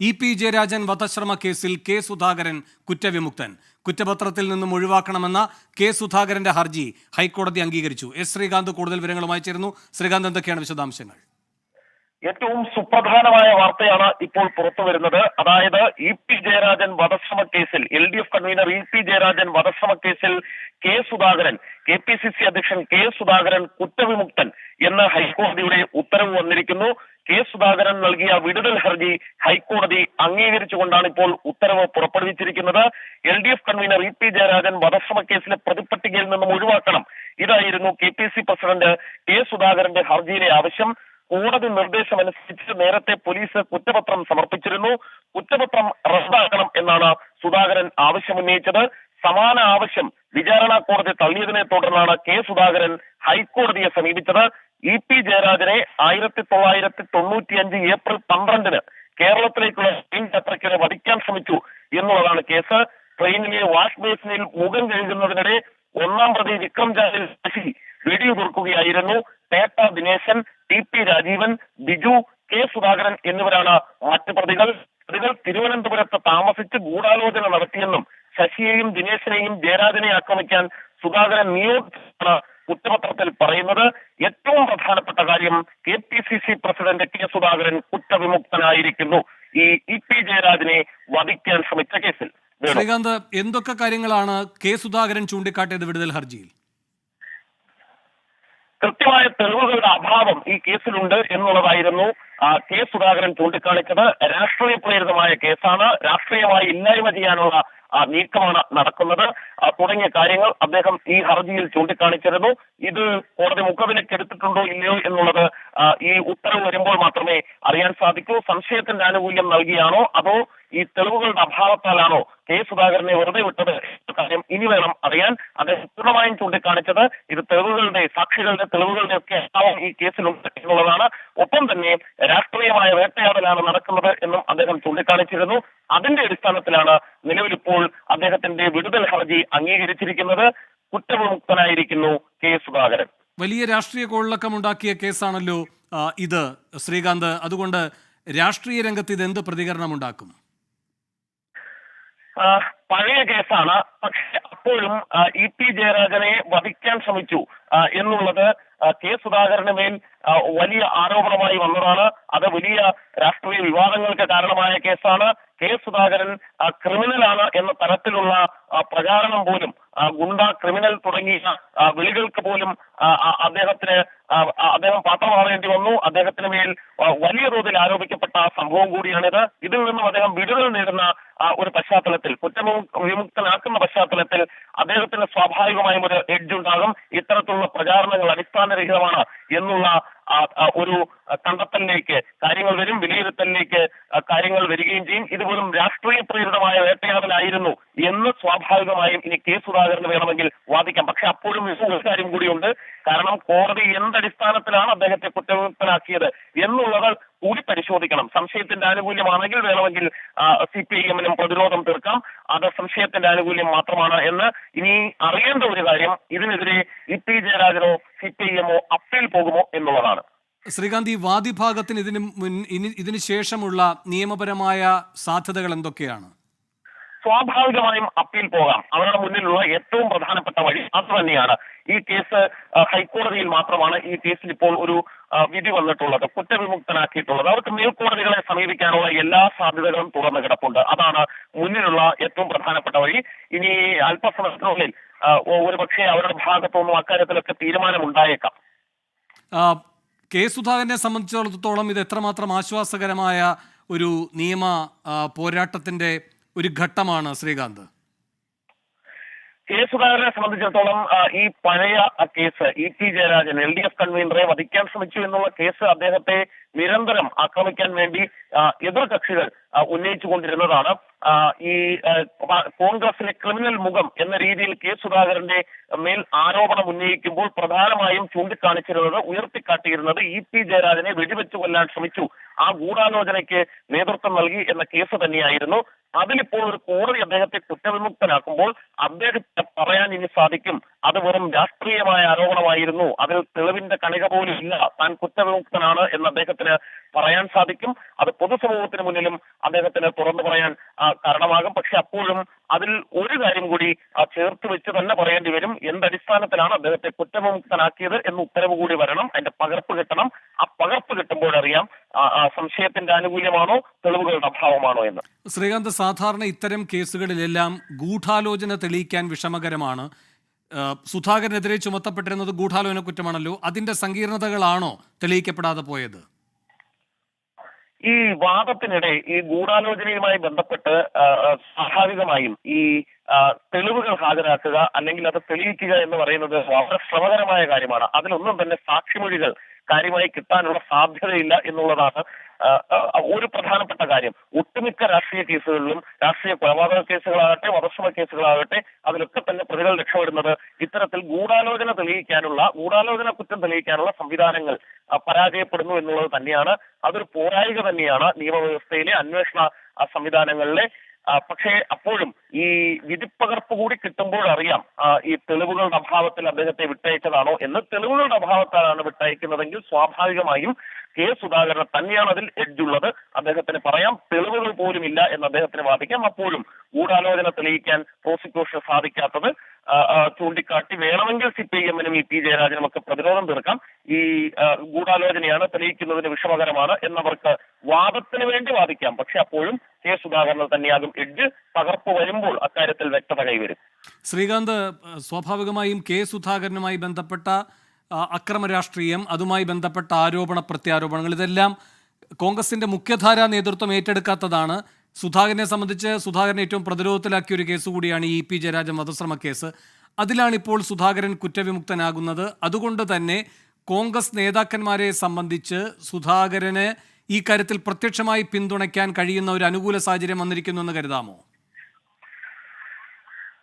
E P Jayarajan വധശ്രമ കേസിൽ K Sudhakaran കുറ്റവിമുക്തൻ. കുറ്റപത്രത്തിൽ നിന്നും ഒഴിവാക്കണമെന്ന കെ സുധാകരന്റെ ഹർജി ഹൈക്കോടതി അംഗീകരിച്ചു. എസ് ശ്രീകാന്ത് കൂടുതൽ വിവരങ്ങളുമായി ചേരുന്നു. ശ്രീകാന്ത് എന്തൊക്കെയാണ് വിശദാംശങ്ങൾ? ഏറ്റവും സുപ്രധാനമായ വാർത്തയാണ് ഇപ്പോൾ പുറത്തു വരുന്നത്. അതായത് ഇ പി ജയരാജൻ വധശ്രമ കേസിൽ L D F convener E P Jayarajan വധശ്രമ കേസിൽ K Sudhakaran K P C C അധ്യക്ഷൻ കെ സുധാകരൻ കുറ്റവിമുക്തൻ എന്ന് ഹൈക്കോടതിയുടെ ഉത്തരവ് വന്നിരിക്കുന്നു. കെ സുധാകരൻ നൽകിയ വിടുതൽ ഹർജി ഹൈക്കോടതി അംഗീകരിച്ചുകൊണ്ടാണ് ഇപ്പോൾ ഉത്തരവ് പുറപ്പെടുവിച്ചിരിക്കുന്നത്. L D F convener E P Jayarajan വധശ്രമ കേസിലെ പ്രതിപട്ടികയിൽ നിന്നും ഒഴിവാക്കണം. ഇതായിരുന്നു K P C president K സുധാകരന്റെ ഹർജിയിലെ ആവശ്യം. കോടതി നിർദ്ദേശമനുസരിച്ച് നേരത്തെ പോലീസ് കുറ്റപത്രം സമർപ്പിച്ചിരുന്നു. കുറ്റപത്രം റദ്ദാക്കണം എന്നാണ് സുധാകരൻ ആവശ്യമുന്നയിച്ചത്. സമാന ആവശ്യം വിചാരണ കോടതി തള്ളിയതിനെ തുടർന്നാണ് കെ സുധാകരൻ ഹൈക്കോടതിയെ സമീപിച്ചത്. ഇ പി ജയരാജനെ ആയിരത്തി തൊള്ളായിരത്തി തൊണ്ണൂറ്റിയഞ്ച് ഏപ്രിൽ പന്ത്രണ്ടിന് കേരളത്തിലേക്കുള്ള ട്രെയിൻ യാത്രയ്ക്കിടെ വധിക്കാൻ ശ്രമിച്ചു എന്നുള്ളതാണ് കേസ്. ട്രെയിനിലെ വാഷ് ബേസിനിൽ മുഖം കഴുകുന്നതിനിടെ ഒന്നാം പ്രതി വിക്രം ജാലിൽ ശശി വെടിയുതിർക്കുകയായിരുന്നു Petta Dineshan T P Rajeevan Biju K Sudhakaran എന്നിവരാണ് മറ്റ് പ്രതികൾ. പ്രതികൾ തിരുവനന്തപുരത്ത് താമസിച്ച് ഗൂഢാലോചന നടത്തിയെന്നും ശശിയെയും ദിനേശനെയും ജയരാജനെ ആക്രമിക്കാൻ സുധാകരൻ നിയോഗിച്ചാണ് കുറ്റപത്രത്തിൽ പറയുന്നത് ഏറ്റവും പ്രധാനപ്പെട്ട കാര്യം K P C C president K Sudhakaran കുറ്റവിമുക്തനായിരിക്കുന്നു. ഈ ഇ പി ജയരാജനെ വധിക്കാൻ ശ്രമിച്ച കേസിൽ. ശ്രീകാന്ത് എന്തൊക്കെ കാര്യങ്ങളാണ് കെ സുധാകരൻ ചൂണ്ടിക്കാട്ടിയത് വിടുതൽ ഹർജിയിൽ? കൃത്യമായ തെളിവുകളുടെ അഭാവം ഈ കേസിലുണ്ട് എന്നുള്ളതായിരുന്നു. കെ സുധാകരൻ ചൂണ്ടിക്കാണിച്ചത് രാഷ്ട്രീയ പ്രേരിതമായ കേസാണ്. രാഷ്ട്രീയമായി ഇല്ലായ്മ ചെയ്യാനുള്ള നീക്കമാണ് നടക്കുന്നത്. തുടങ്ങിയ കാര്യങ്ങൾ അദ്ദേഹം ഈ ഹർജിയിൽ ചൂണ്ടിക്കാണിച്ചിരുന്നു. ഇത് കോടതി മുഖവിലേക്ക് എടുത്തിട്ടുണ്ടോ ഇല്ലയോ എന്നുള്ളത് ഈ ഉത്തരവ് വരുമ്പോൾ മാത്രമേ അറിയാൻ സാധിക്കൂ. സംശയത്തിന്റെ ആനുകൂല്യം നൽകിയാണോ അതോ ഈ തെളിവുകളുടെ അഭാവത്താലാണോ കെ സുധാകരനെ വെറുതെ വിട്ടത് കാര്യം ഇനി വേണം അറിയാൻ. അദ്ദേഹം പൂർണമായും ചൂണ്ടിക്കാണിച്ചത് ഇത് തെളിവുകളുടെ സാക്ഷികളുടെ തെളിവുകളുടെ ഒക്കെ അഭാവം ഈ കേസിലുണ്ട് എന്നുള്ളതാണ്. ഒപ്പം തന്നെ രാഷ്ട്രീയമായ വേട്ടയാടലാണ് നടക്കുന്നത് എന്നും അദ്ദേഹം ചൂണ്ടിക്കാണിച്ചിരുന്നു. അതിന്റെ അടിസ്ഥാനത്തിലാണ് നിലവിലിപ്പോൾ അദ്ദേഹത്തിന്റെ വിടുതൽ ഹർജി അംഗീകരിച്ചിരിക്കുന്നത്. കുറ്റവിമുക്തനായിരിക്കുന്നു കെ സുധാകരൻ. വലിയ രാഷ്ട്രീയ കോളിളക്കമുണ്ടാക്കിയ കേസാണല്ലോ ഇത് ശ്രീകാന്ത്. അതുകൊണ്ട് രാഷ്ട്രീയ രംഗത്ത് ഇത് എന്ത് പ്രതികരണം ഉണ്ടാക്കും പഴയ കേസാണ്. പക്ഷെ അപ്പോഴും ഇ പി ജയരാജനെ വധിക്കാൻ ശ്രമിച്ചു എന്നുള്ളത് കെ സുധാകരന് മേൽ വലിയ ആരോപണമായി വന്നതാണ്. അത് വലിയ രാഷ്ട്രീയ വിവാദങ്ങൾക്ക് കാരണമായ കേസാണ്. കെ സുധാകരൻ ക്രിമിനലാണ് എന്ന തരത്തിലുള്ള പ്രചാരണം പോലും ഗുണ്ട ക്രിമിനൽ തുടങ്ങിയ വിളികൾക്ക് പോലും അദ്ദേഹത്തിന് ആ, പാത്രം മാറേണ്ടി വന്നു. അദ്ദേഹത്തിന് മേൽ വലിയ തോതിൽ ആരോപിക്കപ്പെട്ട സംഭവം കൂടിയാണിത്. ഇതിൽ നിന്നും അദ്ദേഹം വിടുതൽ നേടുന്ന ഒരു പശ്ചാത്തലത്തിൽ കുറ്റവിമുക്തനാക്കുന്ന പശ്ചാത്തലത്തിൽ അദ്ദേഹത്തിന് സ്വാഭാവികമായും ഒരു എഡ്ജ് ഉണ്ടാകും. ഇത്തരത്തിലുള്ള പ്രചാരണങ്ങൾ അടിസ്ഥാനരഹിതമാണ് എന്നുള്ള ഒരു കണ്ടെത്തലിലേക്ക് കാര്യങ്ങൾ വരും വിലയിരുത്തലിലേക്ക് കാര്യങ്ങൾ വരികയും ചെയ്യും. ഇതുപോലും രാഷ്ട്രീയ പ്രേരിതമായ വേട്ടയാടലായിരുന്നു എന്ന് സ്വാഭാവികമായും ഇനി കെ സുധാകരന് വേണമെങ്കിൽ വാദിക്കാം. പക്ഷെ അപ്പോഴും ഒരു കാര്യം കൂടിയുണ്ട്. കാരണം കോടതി എന്തടിസ്ഥാനത്തിലാണ് അദ്ദേഹത്തെ കുറ്റവിമുക്തനാക്കിയത് എന്നുള്ളത് കൂടി പരിശോധിക്കണം. സംശയത്തിന്റെ ആനുകൂല്യമാണെങ്കിൽ വേണമെങ്കിൽ സി പി ഐ എമ്മിനും പ്രതിരോധം തീർക്കാം. അത് സംശയത്തിന്റെ ആനുകൂല്യം മാത്രമാണ് എന്ന് ഇനി അറിയേണ്ട ഒരു കാര്യം ഇതിനെതിരെ ഇ പി ജയരാജനോ സി പി ഐ എമ്മോ അപ്പീൽ പോകുമോ എന്നുള്ളതാണ്. ശ്രീകാന്ത് ഈ വാദിഭാഗത്തിന് ഇതിന് മുൻ ഇതിന് ശേഷമുള്ള നിയമപരമായ സാധ്യതകൾ എന്തൊക്കെയാണ്? സ്വാഭാവികമായും അപ്പീൽ പോകാം. അവരുടെ മുന്നിലുള്ള ഏറ്റവും പ്രധാനപ്പെട്ട വഴി അത് തന്നെയാണ്. ഈ കേസ് ഹൈക്കോടതിയിൽ മാത്രമാണ് ഈ കേസിൽ ഇപ്പോൾ ഒരു വിധി വന്നിട്ടുള്ളത് കുറ്റവിമുക്തനാക്കിയിട്ടുള്ളത്. അവർക്ക് മേൽക്കോടതികളെ സമീപിക്കാനുള്ള എല്ലാ സാധ്യതകളും തുറന്നു കിടപ്പുണ്ട്. അതാണ് മുന്നിലുള്ള ഏറ്റവും പ്രധാനപ്പെട്ട വഴി. ഇനി അല്പസമയത്തിനുള്ളിൽ ഒരു പക്ഷേ അവരുടെ ഭാഗത്തുനിന്നും അക്കാര്യത്തിലൊക്കെ തീരുമാനമുണ്ടായേക്കാം. കെ സുധാകരനെ സംബന്ധിച്ചിടത്തോളം ഇത് എത്രമാത്രം ആശ്വാസകരമായ ഒരു നിയമ പോരാട്ടത്തിന്റെ ഒരു ഘട്ടമാണ് ശ്രീകാന്ത്? കെ സുധാകരനെ സംബന്ധിച്ചിടത്തോളം ഈ പഴയ case E T Jayarajan L D F കൺവീനറെ വധിക്കാൻ ശ്രമിച്ചു എന്നുള്ള കേസ് അദ്ദേഹത്തെ നിരന്തരം ആക്രമിക്കാൻ വേണ്ടി എതിർ കക്ഷികൾ ഉന്നയിച്ചുകൊണ്ടിരുന്നതാണ് ഈ കോൺഗ്രസിലെ ക്രിമിനൽ മുഖം എന്ന രീതിയിൽ കെ സുധാകരന്റെ മേൽ ആരോപണം ഉന്നയിക്കുമ്പോൾ പ്രധാനമായും ചൂണ്ടിക്കാണിച്ചിരുന്നത് ഉയർത്തിക്കാട്ടിയിരുന്നത് ഇ പി ജയരാജനെ വെടിവെച്ചു കൊല്ലാൻ ശ്രമിച്ചു. ആ ഗൂഢാലോചനയ്ക്ക് നേതൃത്വം നൽകി എന്ന കേസ് തന്നെയായിരുന്നു. അതിലിപ്പോൾ ഒരു കോടതി അദ്ദേഹത്തെ കുറ്റവിമുക്തനാക്കുമ്പോൾ അദ്ദേഹത്തെ പറയാൻ ഇനി സാധിക്കും. അത് വെറും രാഷ്ട്രീയമായ ആരോപണമായിരുന്നു. അതിൽ തെളിവിന്റെ കണിക പോലും ഇല്ല. താൻ കുറ്റവിമുക്തനാണ് എന്ന് അദ്ദേഹത്തിന് പറയാൻ സാധിക്കും. അത് പൊതുസമൂഹത്തിന് മുന്നിലും അദ്ദേഹത്തിന് തുറന്നു പറയാൻ കാരണമാകും. പക്ഷെ അപ്പോഴും അതിൽ ഒരു കാര്യം കൂടി ചേർത്ത് വെച്ച് തന്നെ പറയേണ്ടി വരും. എന്തടിസ്ഥാനത്തിലാണ് അദ്ദേഹത്തെ കുറ്റവിമുക്തനാക്കിയത് എന്ന് ഉത്തരവ് കൂടി വരണം. അതിന്റെ പകർപ്പ് കിട്ടണം. ആ പകർപ്പ് കിട്ടുമ്പോൾ അറിയാം സംശയത്തിന്റെ ആനുകൂല്യമാണോ തെളിവുകളുടെ അഭാവമാണോ എന്ന്. ശ്രീകാന്ത് സാധാരണ ഇത്തരം കേസുകളിലെല്ലാം ഗൂഢാലോചന തെളിയിക്കാൻ വിഷമകരമാണ്. സുധാകരനെതിരെ ചുമത്തപ്പെട്ടിരുന്നത് ഗൂഢാലോചന കുറ്റമാണല്ലോ. അതിന്റെ സങ്കീർണതകളാണോ തെളിയിക്കപ്പെടാതെ പോയത്? ഈ വാദത്തിനിടെ ഈ ഗൂഢാലോചനയുമായി ബന്ധപ്പെട്ട് സ്വാഭാവികമായും ഈ തെളിവുകൾ ഹാജരാക്കുക അല്ലെങ്കിൽ അത് തെളിയിക്കുക എന്ന് പറയുന്നത് വളരെ ശ്രമകരമായ കാര്യമാണ്. അതിലൊന്നും തന്നെ സാക്ഷിമൊഴികൾ കാര്യമായി കിട്ടാനുള്ള സാധ്യതയില്ല എന്നുള്ളതാണ് ഒരു പ്രധാനപ്പെട്ട കാര്യം. ഒട്ടുമിക്ക രാഷ്ട്രീയ കേസുകളിലും രാഷ്ട്രീയ കൊലപാതക കേസുകളാകട്ടെ വധശ്രമ കേസുകളാകട്ടെ അതിലൊക്കെ തന്നെ പ്രതികൾ രക്ഷപ്പെടുന്നത് ഇത്തരത്തിൽ ഗൂഢാലോചന തെളിയിക്കാനുള്ള ഗൂഢാലോചന കുറ്റം തെളിയിക്കാനുള്ള സംവിധാനങ്ങൾ പരാജയപ്പെടുന്നു എന്നുള്ളത് തന്നെയാണ്. അതൊരു പോരായിക തന്നെയാണ് നിയമവ്യവസ്ഥയിലെ അന്വേഷണ സംവിധാനങ്ങളിലെ പക്ഷേ അപ്പോഴും ഈ വിധിപ്പകർപ്പ് കൂടി കിട്ടുമ്പോൾ അറിയാം ഈ തെളിവുകളുടെ അഭാവത്തിൽ അദ്ദേഹത്തെ വിട്ടയച്ചതാണോ എന്ന് തെളിവുകളുടെ അഭാവത്താലാണ് വിട്ടയക്കുന്നതെങ്കിൽ സ്വാഭാവികമായും കെ സുധാകരൻ തന്നെയാണ് അതിൽ എഡ്ജുള്ളത് അദ്ദേഹത്തിന് പറയാം തെളിവുകൾ പോലും ഇല്ല എന്ന് അദ്ദേഹത്തിന് വാദിക്കാം. അപ്പോഴും ഗൂഢാലോചന തെളിയിക്കാൻ പ്രോസിക്യൂഷന് സാധിക്കാത്തത് ചൂണ്ടിക്കാട്ടി വേണമെങ്കിൽ സി പി എമ്മിനും ഇ പി ജയരാജനും ഒക്കെ പ്രതിരോധം തീർക്കാം. ഈ ഗൂഢാലോചനയാണ് തെളിയിക്കുന്നതിന് വിഷമകരമാണ് എന്നവർക്ക് വാദത്തിന് വേണ്ടി വാദിക്കാം. പക്ഷെ അപ്പോഴും കെ സുധാകരൻ തന്നെയാകും എഡ്ജ് പകർപ്പ് വരുമ്പോൾ അക്കാര്യത്തിൽ വ്യക്തത കൈവരും. ശ്രീകാന്ത് സ്വാഭാവികമായും കെ സുധാകരനുമായി ബന്ധപ്പെട്ട അക്രമ രാഷ്ട്രീയം അതുമായി ബന്ധപ്പെട്ട ആരോപണ പ്രത്യാരോപണങ്ങൾ ഇതെല്ലാം കോൺഗ്രസിന്റെ മുഖ്യധാരാ നേതൃത്വം ഏറ്റെടുക്കാത്തതാണ്. സുധാകരനെ സംബന്ധിച്ച് സുധാകരനെ ഏറ്റവും പ്രതിരോധത്തിലാക്കിയ ഒരു കേസ് കൂടിയാണ് ഇ പി ജയരാജൻ വധശ്രമ കേസ്. അതിലാണിപ്പോൾ സുധാകരൻ കുറ്റവിമുക്തനാകുന്നത്. അതുകൊണ്ട് തന്നെ കോൺഗ്രസ് നേതാക്കന്മാരെ സംബന്ധിച്ച് സുധാകരന് ഈ കാര്യത്തിൽ പ്രത്യക്ഷമായി പിന്തുണയ്ക്കാൻ കഴിയുന്ന ഒരു അനുകൂല സാഹചര്യം വന്നിരിക്കുന്നു എന്ന് കരുതാമോ?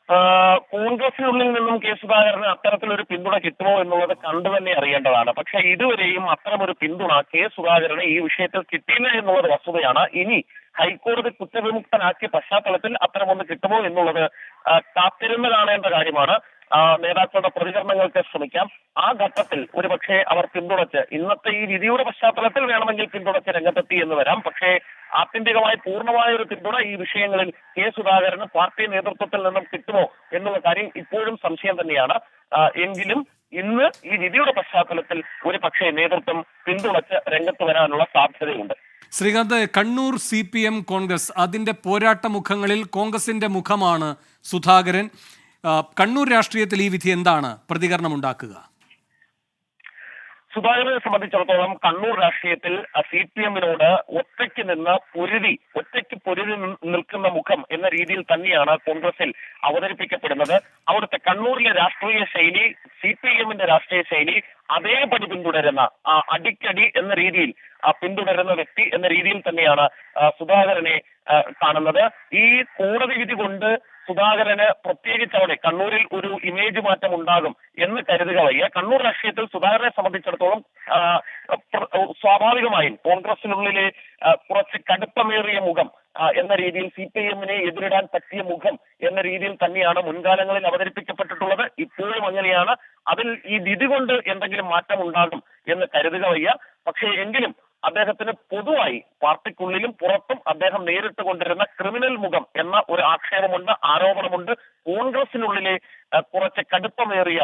കോൺഗ്രസിനുള്ളിൽ നിന്നും കെ സുധാകരന് അത്തരത്തിലൊരു പിന്തുണ കിട്ടുമോ എന്നുള്ളത് കണ്ടു തന്നെ അറിയേണ്ടതാണ്. പക്ഷെ ഇതുവരെയും അത്തരമൊരു പിന്തുണ കെ സുധാകരന് ഈ വിഷയത്തിൽ കിട്ടിയില്ല എന്നുള്ളത് വസ്തുതയാണ്. ഇനി ഹൈക്കോടതി കുറ്റവിമുക്തനാക്കിയ പശ്ചാത്തലത്തിൽ അത്തരമൊന്ന് കിട്ടുമോ എന്നുള്ളത് കാത്തിരുന്ന് കാണേണ്ട കാര്യമാണ്. നേതാക്കളുടെ പ്രതികരണങ്ങൾക്ക് ശ്രമിക്കാം. ആ ഘട്ടത്തിൽ ഒരുപക്ഷെ അവർ പിന്തുണച്ച് ഇന്നത്തെ ഈ വിധിയുടെ പശ്ചാത്തലത്തിൽ വേണമെങ്കിൽ പിന്തുണച്ച് രംഗത്തെത്തി എന്ന് വരാം. പക്ഷേ ആത്യന്തികമായി പൂർണമായ ഒരു പിന്തുണ ഈ വിഷയങ്ങളിൽ കെ സുധാകരന് പാർട്ടി നേതൃത്വത്തിൽ നിന്നും കിട്ടുമോ എന്നുള്ള കാര്യം ഇപ്പോഴും സംശയം തന്നെയാണ്. എങ്കിലും ഇന്ന് ഈ വിധിയുടെ പശ്ചാത്തലത്തിൽ ഒരു പക്ഷേ നേതൃത്വം പിന്തുണച്ച് രംഗത്ത് വരാനുള്ള സാധ്യതയുണ്ട്. Srikanth Kannur C P M Congress അതിന്റെ പോരാട്ട മുഖങ്ങളിൽ കോൺഗ്രസിന്റെ മുഖമാണ് സുധാകരൻ. കണ്ണൂർ രാഷ്ട്രീയത്തിൽ ഈ വിധി എന്താണ്? പ്രതികരണം ഉണ്ടാക്കുക സുധാകരനെ സംബന്ധിച്ചിടത്തോളം കണ്ണൂർ രാഷ്ട്രീയത്തിൽ സി പി എമ്മിനോട് ഒറ്റയ്ക്ക് നിന്ന് പൊരുതി ഒറ്റയ്ക്ക് പൊരുതി നിൽക്കുന്ന മുഖം എന്ന രീതിയിൽ തന്നെയാണ് കോൺഗ്രസിൽ അവതരിപ്പിക്കപ്പെടുന്നത്. അവിടുത്തെ കണ്ണൂരിലെ രാഷ്ട്രീയ ശൈലി സി പി എമ്മിന്റെ രാഷ്ട്രീയ ശൈലി അതേപടി പിന്തുടരുന്ന ആ, അടിക്കടി എന്ന രീതിയിൽ ആ, പിന്തുടരുന്ന വ്യക്തി എന്ന രീതിയിൽ തന്നെയാണ് സുധാകരനെ കാണുന്നത്. ഈ കോടതി വിധി കൊണ്ട് സുധാകരന് പ്രത്യേകിച്ച് അവിടെ കണ്ണൂരിൽ ഒരു ഇമേജ് മാറ്റം ഉണ്ടാകും എന്ന് കരുതുക വയ്യ. കണ്ണൂർ രാഷ്ട്രീയത്തിൽ സുധാകരനെ സംബന്ധിച്ചിടത്തോളം സ്വാഭാവികമായും കോൺഗ്രസിനുള്ളിലെ കുറച്ച് കടുപ്പമേറിയ മുഖം എന്ന രീതിയിൽ സി പി എമ്മിനെ എതിരിടാൻ പറ്റിയ മുഖം എന്ന രീതിയിൽ തന്നെയാണ് മുൻകാലങ്ങളിൽ അവതരിപ്പിക്കപ്പെട്ടിട്ടുള്ളത്. ഇപ്പോഴും അങ്ങനെയാണ്. അതിൽ ഈ വിധി കൊണ്ട് എന്തെങ്കിലും മാറ്റം ഉണ്ടാകും എന്ന് കരുതുക വയ്യ. പക്ഷേ എങ്കിലും അദ്ദേഹത്തിന് പൊതുവായി പാർട്ടിക്കുള്ളിലും പുറത്തും അദ്ദേഹം നേരിട്ട് കൊണ്ടിരുന്ന ക്രിമിനൽ മുഖം എന്ന ഒരു ആക്ഷേപമുണ്ട് ആരോപണമുണ്ട്. കോൺഗ്രസിനുള്ളിലെ കുറച്ച് കടുപ്പമേറിയ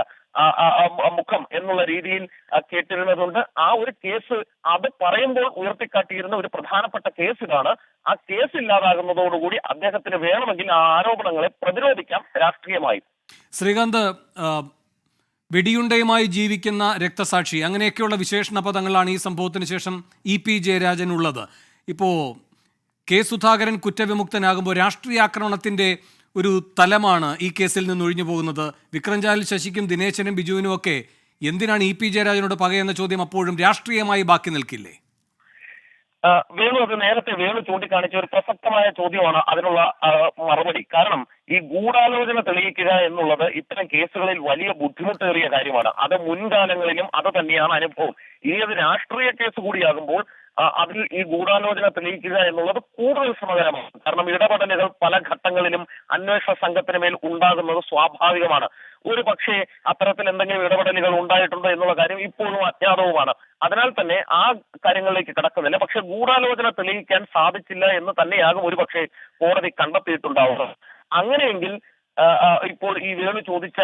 മുഖം എന്നുള്ള രീതിയിൽ കേട്ടിരുന്നതുകൊണ്ട് ആ ഒരു കേസ് അത് പറയുമ്പോൾ ഉയർത്തിക്കാട്ടിയിരുന്ന ഒരു പ്രധാനപ്പെട്ട കേസ് ഇതാണ് ആ കേസ് ഇല്ലാതാകുന്നതോടുകൂടി അദ്ദേഹത്തിന് വേണമെങ്കിൽ ആ ആരോപണങ്ങളെ പ്രതിരോധിക്കാം രാഷ്ട്രീയമായി. ശ്രീകാന്ത് വെടിയുണ്ടയുമായി ജീവിക്കുന്ന രക്തസാക്ഷി അങ്ങനെയൊക്കെയുള്ള വിശേഷണ പദങ്ങളാണ് ഈ സംഭവത്തിന് ശേഷം ഇ പി ജയരാജൻ ഉള്ളത് ഇപ്പോൾ കെ സുധാകരൻ കുറ്റവിമുക്തനാകുമ്പോൾ രാഷ്ട്രീയ ആക്രമണത്തിന്റെ ഒരു തലമാണ് ഈ കേസിൽ നിന്ന് ഒഴിഞ്ഞു പോകുന്നത്. വിക്രംചാലിൽ ശശിക്കും ദിനേശനും ബിജുവിനും ഒക്കെ എന്തിനാണ് ഇ പി ജയരാജനോട് പകയെന്ന ചോദ്യം അപ്പോഴും രാഷ്ട്രീയമായി ബാക്കി നിൽക്കില്ലേ? വേണു അത് നേരത്തെ വേണു ചൂണ്ടിക്കാണിച്ച ഒരു പ്രസക്തമായ ചോദ്യമാണ് അതിനുള്ള മറുപടി. കാരണം ഈ ഗൂഢാലോചന തെളിയിക്കുക എന്നുള്ളത് ഇത്തരം കേസുകളിൽ വലിയ ബുദ്ധിമുട്ടേറിയ കാര്യമാണ്. അത് മുൻകാലങ്ങളിലും അത് തന്നെയാണ് അനുഭവം. ഇനി അത് രാഷ്ട്രീയ കേസ് കൂടിയാകുമ്പോൾ അതിൽ ഈ ഗൂഢാലോചന തെളിയിക്കുക എന്നുള്ളത് കൂടുതൽ ശ്രമകരമാണ്. കാരണം ഇടപെടലുകൾ പല ഘട്ടങ്ങളിലും അന്വേഷണ സംഘത്തിന് മേൽ ഉണ്ടാകുന്നത് സ്വാഭാവികമാണ്. ഒരു പക്ഷേ അത്തരത്തിൽ എന്തെങ്കിലും ഇടപെടലുകൾ ഉണ്ടായിട്ടുണ്ടോ എന്നുള്ള കാര്യം ഇപ്പോഴും അജ്ഞാതവുമാണ്. അതിനാൽ തന്നെ ആ കാര്യങ്ങളിലേക്ക് കടക്കുന്നില്ല. പക്ഷെ ഗൂഢാലോചന തെളിയിക്കാൻ സാധിച്ചില്ല എന്ന് തന്നെയാകും ഒരു പക്ഷേ കോടതി കണ്ടെത്തിയിട്ടുണ്ടാവുന്നത്. അങ്ങനെയെങ്കിൽ ഇപ്പോൾ ഈ വേണു ചോദിച്ച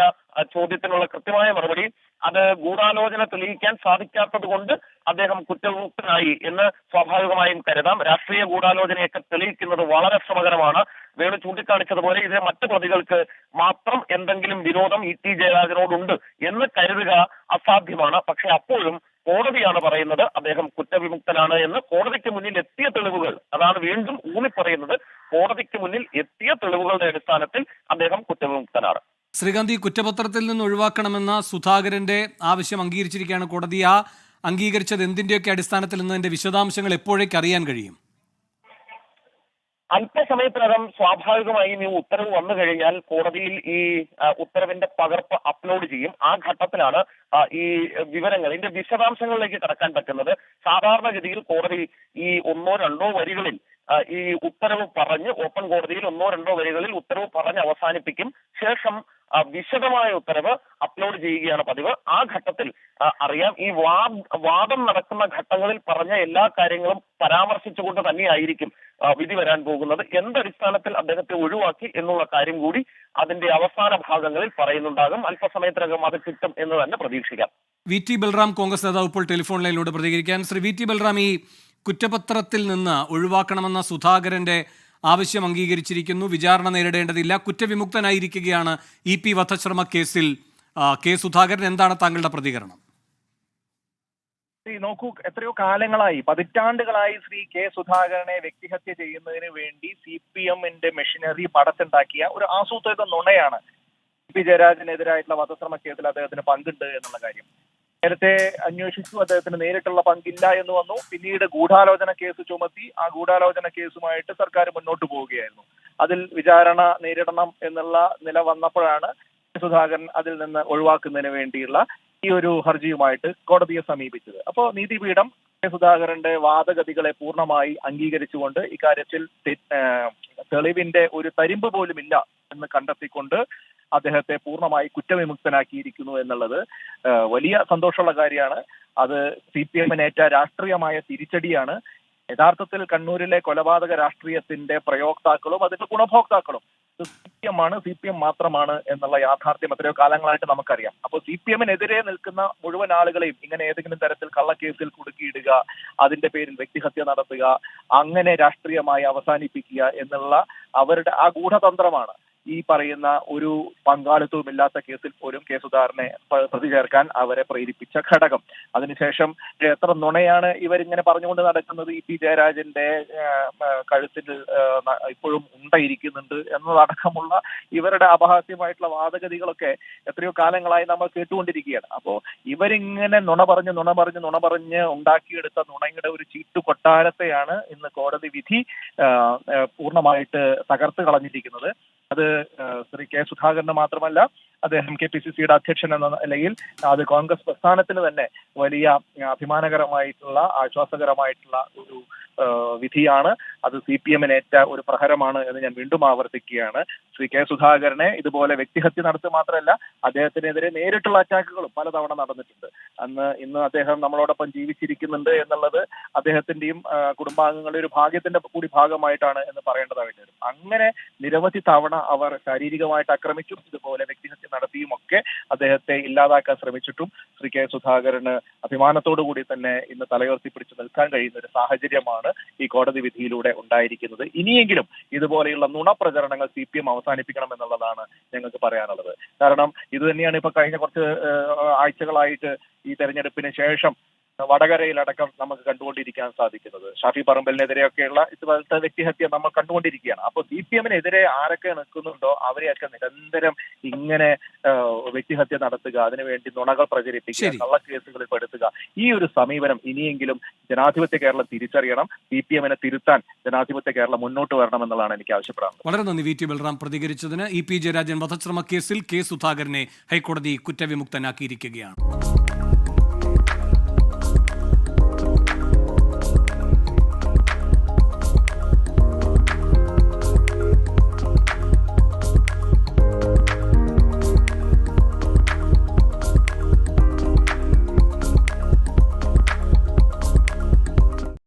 ചോദ്യത്തിനുള്ള കൃത്യമായ മറുപടി അത് ഗൂഢാലോചന തെളിയിക്കാൻ സാധിക്കാത്തത് കൊണ്ട് അദ്ദേഹം കുറ്റവിമുക്തനായി എന്ന് സ്വാഭാവികമായും കരുതാം. രാഷ്ട്രീയ ഗൂഢാലോചനയൊക്കെ തെളിയിക്കുന്നത് വളരെ ശ്രമകരമാണ്. വേണു ചൂണ്ടിക്കാണിച്ചതുപോലെ ഇതിലെ മറ്റു പ്രതികൾക്ക് മാത്രം എന്തെങ്കിലും വിരോധം ഇ ടി ജയരാജനോടുണ്ട് എന്ന് കരുതുക അസാധ്യമാണ്. പക്ഷെ അപ്പോഴും കോടതിയാണ് പറയുന്നത് അദ്ദേഹം കുറ്റവിമുക്തനാണ് എന്ന് കോടതിക്ക് മുന്നിൽ എത്തിയ തെളിവുകൾ അതാണ് വീണ്ടും ഊന്നി പറയുന്നത് കോടതിക്ക് മുന്നിൽ എത്തിയ തെളിവുകളുടെ അടിസ്ഥാനത്തിൽ അദ്ദേഹം കുറ്റവിമുക്തനാണ്. ശ്രീകാന്ത് ഈ കുറ്റപത്രത്തിൽ നിന്ന് ഒഴിവാക്കണമെന്ന സുധാകരന്റെ ആവശ്യം അംഗീകരിച്ചിരിക്കുകയാണ് കോടതി. ആ അംഗീകരിച്ചത് എന്തിന്റെയൊക്കെ അടിസ്ഥാനത്തിൽ അതിന്റെ വിശദാംശങ്ങൾ എപ്പോഴേക്ക് അറിയാൻ കഴിയും? അല്പസമയത്തിനകം സ്വാഭാവികമായും ഈ ഉത്തരവ് വന്നു കഴിഞ്ഞാൽ കോടതിയിൽ ഈ ഉത്തരവിന്റെ പകർപ്പ് അപ്ലോഡ് ചെയ്യും. ആ ഘട്ടത്തിലാണ് ഈ വിവരങ്ങൾ ഇതിന്റെ വിശദാംശങ്ങളിലേക്ക് കടക്കാൻ പറ്റുന്നത്. സാധാരണഗതിയിൽ കോടതി ഈ ഒന്നോ രണ്ടോ വരികളിൽ ഈ ഉത്തരവ് പറഞ്ഞ് ഓപ്പൺ കോടതിയിൽ ഒന്നോ രണ്ടോ വരികളിൽ ഉത്തരവ് പറഞ്ഞ് അവസാനിപ്പിക്കും. ശേഷം വിശദമായ ഉത്തരവ് അപ്ലോഡ് ചെയ്യുകയാണ് പതിവ്. ആ ഘട്ടത്തിൽ അറിയാം ഈ വാദം നടക്കുന്ന ഘട്ടങ്ങളിൽ പറഞ്ഞ എല്ലാ കാര്യങ്ങളും പരാമർശിച്ചുകൊണ്ട് തന്നെയായിരിക്കും വിധി വരാൻ പോകുന്നത്. എന്തടിസ്ഥാനത്തിൽ അദ്ദേഹത്തെ ഒഴിവാക്കി എന്നുള്ള കാര്യം കൂടി അതിന്റെ അവസാന ഭാഗങ്ങളിൽ പറയുന്നുണ്ടാകും. അല്പസമയത്തിനകം അത് കിട്ടും എന്ന് തന്നെ പ്രതീക്ഷിക്കാം. വി ടി ബൽറാം കോൺഗ്രസ് നേതാവ് ഇപ്പോൾ ടെലിഫോൺ ലൈനിലൂടെ പ്രതികരിക്കാൻ ശ്രീ വി ടി ബൽറാം ഈ കുറ്റപത്രത്തിൽ നിന്ന് ഒഴിവാക്കണമെന്ന സുധാകരന്റെ ആവശ്യം അംഗീകരിച്ചിരിക്കുന്നു. വിചാരണ നേരിടേണ്ടതില്ല. കുറ്റവിമുക്തനായിരിക്കുകയാണ് ഇ പി വധശ്രമ കേസിൽ കെ സുധാകരൻ. എന്താണ് താങ്കളുടെ പ്രതികരണം? നോക്കൂ എത്രയോ കാലങ്ങളായി പതിറ്റാണ്ടുകളായി ശ്രീ കെ സുധാകരനെ വ്യക്തിഹത്യ ചെയ്യുന്നതിന് വേണ്ടി സി പി എമ്മിന്റെ മെഷീനറി പടച്ചുണ്ടാക്കിയ ഒരു ആസൂത്രിത നുണയാണ് പി ജയരാജനെതിരായിട്ടുള്ള വധശ്രമ കേസിൽ അദ്ദേഹത്തിന് പങ്കുണ്ട് എന്നുള്ള കാര്യം. നേരത്തെ അന്വേഷിച്ചു അദ്ദേഹത്തിന് നേരിട്ടുള്ള പങ്കില്ല എന്ന് വന്നു പിന്നീട് ഗൂഢാലോചന കേസ് ചുമത്തി ആ ഗൂഢാലോചന കേസുമായിട്ട് സർക്കാർ മുന്നോട്ട് പോവുകയായിരുന്നു അതിൽ വിചാരണ നേരിടണം എന്നുള്ള നില വന്നപ്പോഴാണ് സുധാകരൻ അതിൽ നിന്ന് ഒഴിവാക്കുന്നതിന് വേണ്ടിയുള്ള ഈ ഒരു ഹർജിയുമായിട്ട് കോടതിയെ സമീപിച്ചത് അപ്പോൾ നീതിപീഠം കെ. സുധാകരന്റെ വാദഗതികളെ പൂർണമായി അംഗീകരിച്ചുകൊണ്ട് ഇക്കാര്യത്തിൽ തെളിവിന്റെ ഒരു തരിമ്പ് പോലും ഇല്ല എന്ന് കണ്ടെത്തിക്കൊണ്ട് അദ്ദേഹത്തെ പൂർണമായി കുറ്റവിമുക്തനാക്കിയിരിക്കുന്നു എന്നുള്ളത് വലിയ സന്തോഷമുള്ള കാര്യമാണ്. അത് സി പി എമ്മിനേറ്റ രാഷ്ട്രീയമായ തിരിച്ചടിയാണ്. യഥാർത്ഥത്തിൽ കണ്ണൂരിലെ കൊലപാതക രാഷ്ട്രീയത്തിന്റെ പ്രയോക്താക്കളും അതിന്റെ ഗുണഭോക്താക്കളും സി പി എം ആണ് സി പി എം മാത്രമാണ് എന്നുള്ള യാഥാർത്ഥ്യം എത്രയോ കാലങ്ങളായിട്ട് നമുക്കറിയാം. അപ്പോൾ സി പി എമ്മിനെതിരെ നിൽക്കുന്ന മുഴുവൻ ആളുകളെയും ഇങ്ങനെ ഏതെങ്കിലും തരത്തിൽ കള്ളക്കേസിൽ കുടുക്കിയിടുക അതിന്റെ പേരിൽ വ്യക്തിഹത്യ നടത്തുക അങ്ങനെ രാഷ്ട്രീയമായി അവസാനിപ്പിക്കുക എന്നുള്ള അവരുടെ ആ ഗൂഢതന്ത്രമാണ്. ഈ പറയുന്ന ഒരു പങ്കാളിത്തവും ഇല്ലാത്ത കേസിൽ പോലും കെ സുധാകരനെ പ്രതി ചേർക്കാൻ അവരെ പ്രേരിപ്പിച്ച ഘടകം. അതിനുശേഷം എത്ര നുണയാണ് ഇവരിങ്ങനെ പറഞ്ഞുകൊണ്ട് നടക്കുന്നത്? ഇ പി ജയരാജന്റെ കഴുത്തിൽ ഇപ്പോഴും ഉണ്ടായിരിക്കുന്നുണ്ട് എന്നതടക്കമുള്ള ഇവരുടെ അപഹാസ്യമായിട്ടുള്ള വാദഗതികളൊക്കെ എത്രയോ കാലങ്ങളായി നമ്മൾ കേട്ടുകൊണ്ടിരിക്കുകയാണ്. അപ്പോ ഇവരിങ്ങനെ നുണ പറഞ്ഞ് നുണ പറഞ്ഞ് നുണ പറഞ്ഞ് ഉണ്ടാക്കിയെടുത്ത നുണയുടെ ഒരു ചീട്ടു കൊട്ടാരത്തെയാണ് ഇന്ന് കോടതി വിധി പൂർണമായിട്ട് തകർത്ത് കളഞ്ഞിരിക്കുന്നത്. അത് ശ്രീ കെ സുധാകരന് മാത്രമല്ല അദ്ദേഹം കെ പി സി സിയുടെ അധ്യക്ഷൻ എന്ന നിലയിൽ അത് കോൺഗ്രസ് പ്രസ്ഥാനത്തിന് തന്നെ വലിയ അഭിമാനകരമായിട്ടുള്ള ആശ്വാസകരമായിട്ടുള്ള ഒരു വിധിയാണ്. അത് സി പി എമ്മിനേറ്റ ഒരു പ്രഹരമാണ് എന്ന് ഞാൻ വീണ്ടും ആവർത്തിക്കുകയാണ്. ശ്രീ കെ സുധാകരനെ ഇതുപോലെ വ്യക്തിഹത്യ നടത്തുക മാത്രമല്ല അദ്ദേഹത്തിനെതിരെ നേരിട്ടുള്ള അറ്റാക്കുകളും പലതവണ നടന്നിട്ടുണ്ട്. അന്ന് ഇന്ന് അദ്ദേഹം നമ്മളോടൊപ്പം ജീവിച്ചിരിക്കുന്നുണ്ട് എന്നുള്ളത് അദ്ദേഹത്തിന്റെയും കുടുംബാംഗങ്ങളുടെ ഒരു ഭാഗ്യത്തിന്റെ കൂടി ഭാഗമായിട്ടാണ് എന്ന് പറയേണ്ടതായിട്ട് വരും. അങ്ങനെ നിരവധി തവണ അവർ ശാരീരികമായിട്ട് ആക്രമിച്ചു ഇതുപോലെ വ്യക്തിഹത്യ നടത്തിയും ഒക്കെ അദ്ദേഹത്തെ ഇല്ലാതാക്കാൻ ശ്രമിച്ചിട്ടും ശ്രീ കെ സുധാകരന് അഭിമാനത്തോടു കൂടി തന്നെ ഇന്ന് തലയുയർത്തി പിടിച്ചു നിൽക്കാൻ കഴിയുന്ന ഒരു സാഹചര്യമാണ് ഈ കോടതി വിധിയിലൂടെ ഉണ്ടായിരിക്കുന്നത്. ഇനിയെങ്കിലും ഇതുപോലെയുള്ള നുണപ്രചരണങ്ങൾ സി പി എം അവസാനിപ്പിക്കണം എന്നുള്ളതാണ് ഞങ്ങൾക്ക് പറയാനുള്ളത്. കാരണം ഇത് തന്നെയാണ് ഇപ്പൊ കഴിഞ്ഞ കുറച്ച് ആഴ്ചകളായിട്ട് ഈ തെരഞ്ഞെടുപ്പിന് ശേഷം വടകരയിലടക്കം നമുക്ക് കണ്ടുകൊണ്ടിരിക്കാൻ സാധിക്കുന്നത്. ഷാഫി പറമ്പലിനെതിരെയൊക്കെയുള്ള ഇതുപോലത്തെ വ്യക്തിഹത്യ നമ്മൾ കണ്ടുകൊണ്ടിരിക്കുകയാണ്. അപ്പോൾ സി പി എമ്മിനെതിരെ ആരൊക്കെ നിൽക്കുന്നുണ്ടോ അവരെയൊക്കെ നിരന്തരം ഇങ്ങനെ വ്യക്തിഹത്യ നടത്തുക അതിനുവേണ്ടി നുണകൾ പ്രചരിപ്പിക്കുക. കള്ളക്കേസുകളിൽ പെടുത്തുക ഈ ഒരു സമീപനം ഇനിയെങ്കിലും ജനാധിപത്യ കേരളം തിരിച്ചറിയണം. സി പി എമ്മിനെ തിരുത്താൻ ജനാധിപത്യ കേരളം മുന്നോട്ട് വരണം വരണമെന്നുള്ളതാണ് എനിക്ക് ആവശ്യപ്പെടാനുള്ളത്. വളരെ നന്ദി. വി ടി ബൽറാം പ്രതികരിച്ചതിന് ഇ പി ജയരാജൻ വധശ്രമ കേസിൽ കെ സുധാകരനെ ഹൈക്കോടതി കുറ്റവിമുക്തനാക്കിയിരിക്കുകയാണ്.